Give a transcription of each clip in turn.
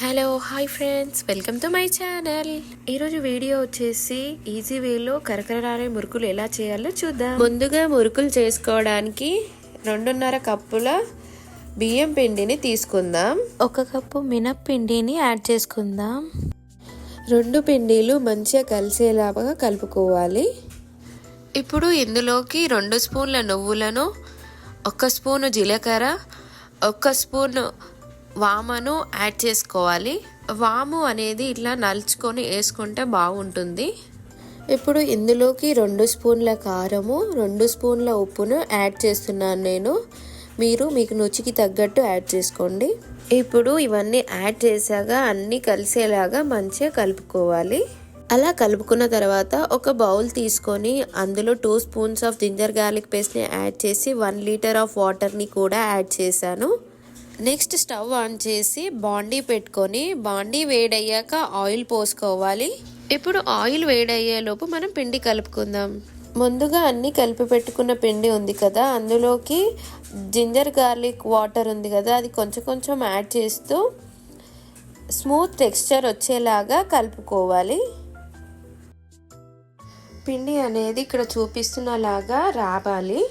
Hello hi friends welcome to my channel ఈరోజు video వచ్చేసి easy వేలో కరకరలాడే మురుకులు ఎలా చేయాలో చూద్దాం. ముందుగా మురుకులు చేసుకోవడానికి రెండున్నర కప్పుల బియ్యం పిండిని తీసుకుందాం. ఒక కప్పు మినప్పిండిని యాడ్ చేసుకుందాం. రెండు పిండిలు మంచిగా కలిసేలాగా కలుపుకోవాలి. ఇప్పుడు ఇందులోకి రెండు స్పూన్ల నువ్వులను ఒక స్పూను జీలకర్ర ఒక స్పూన్ వామను యాడ్ చేసుకోవాలి. వాము అనేది ఇట్లా నలుచుకొని వేసుకుంటే బాగుంటుంది. ఇప్పుడు ఇందులోకి రెండు స్పూన్ల కారము రెండు స్పూన్ల ఉప్పును యాడ్ చేస్తున్నాను నేను. మీరు మీకు రుచికి తగ్గట్టు యాడ్ చేసుకోండి. ఇప్పుడు ఇవన్నీ యాడ్ చేశాక అన్నీ కలిసేలాగా మంచిగా కలుపుకోవాలి. అలా కలుపుకున్న తర్వాత ఒక బౌల్ తీసుకొని అందులో two spoons of ginger garlic పేస్ట్ని యాడ్ చేసి వన్ లీటర్ ఆఫ్ వాటర్ని కూడా యాడ్ చేశాను. నెక్స్ట్ స్టవ్ ఆన్ చేసి బాండీ పెట్టుకొని బాండీ వేడయ్యాక ఆయిల్ పోసుకోవాలి. ఇప్పుడు ఆయిల్ వేడయ్యేలోపు మనం పిండి కలుపుకుందాం. ముందుగా అన్ని కలిపి పెట్టుకున్న పిండి ఉంది కదా అందులోకి జింజర్ గార్లిక్ వాటర్ ఉంది కదా అది కొంచెం కొంచెం యాడ్ చేస్తూ స్మూత్ టెక్స్చర్ వచ్చేలాగా కలుపుకోవాలి. పిండి అనేది ఇక్కడ చూపిస్తున్నలాగా రావాలి.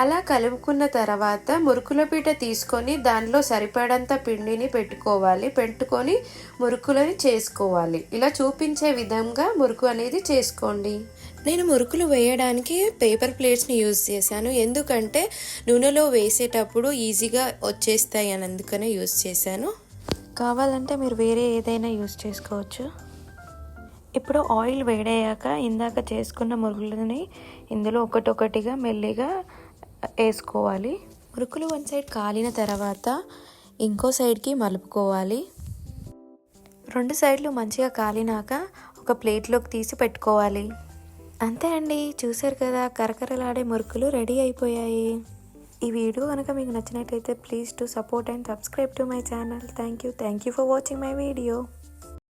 అలా కలుపుకున్న తర్వాత మురుకుల పీట తీసుకొని దానిలో సరిపడంత పిండిని పెట్టుకోవాలి. పెట్టుకొని మురుకులని చేసుకోవాలి. ఇలా చూపించే విధంగా మురుకు అనేది చేసుకోండి. నేను మురుకులు వేయడానికి పేపర్ ప్లేట్స్ని యూజ్ చేశాను. ఎందుకంటే నూనెలో వేసేటప్పుడు ఈజీగా వచ్చేస్తాయి అని అందుకనే యూజ్ చేశాను. కావాలంటే మీరు వేరే ఏదైనా యూస్ చేసుకోవచ్చు. ఇప్పుడు ఆయిల్ వేడయ్యాక ఇందాక చేసుకున్న మురుగులని ఇందులో ఒకటొకటిగా మెల్లిగా వేసుకోవాలి. మురుకులు వన్ సైడ్ కాలిన తర్వాత ఇంకో సైడ్కి మలుపుకోవాలి. రెండు సైడ్లు మంచిగా కాలినాక ఒక ప్లేట్లోకి తీసి పెట్టుకోవాలి. అంతే అండి. చూసారు కదా కరకరలాడే మురుకులు రెడీ అయిపోయాయి. ఈ వీడియో కనుక మీకు నచ్చినట్లయితే please to support and subscribe to my channel. Thank you thank you for watching my video.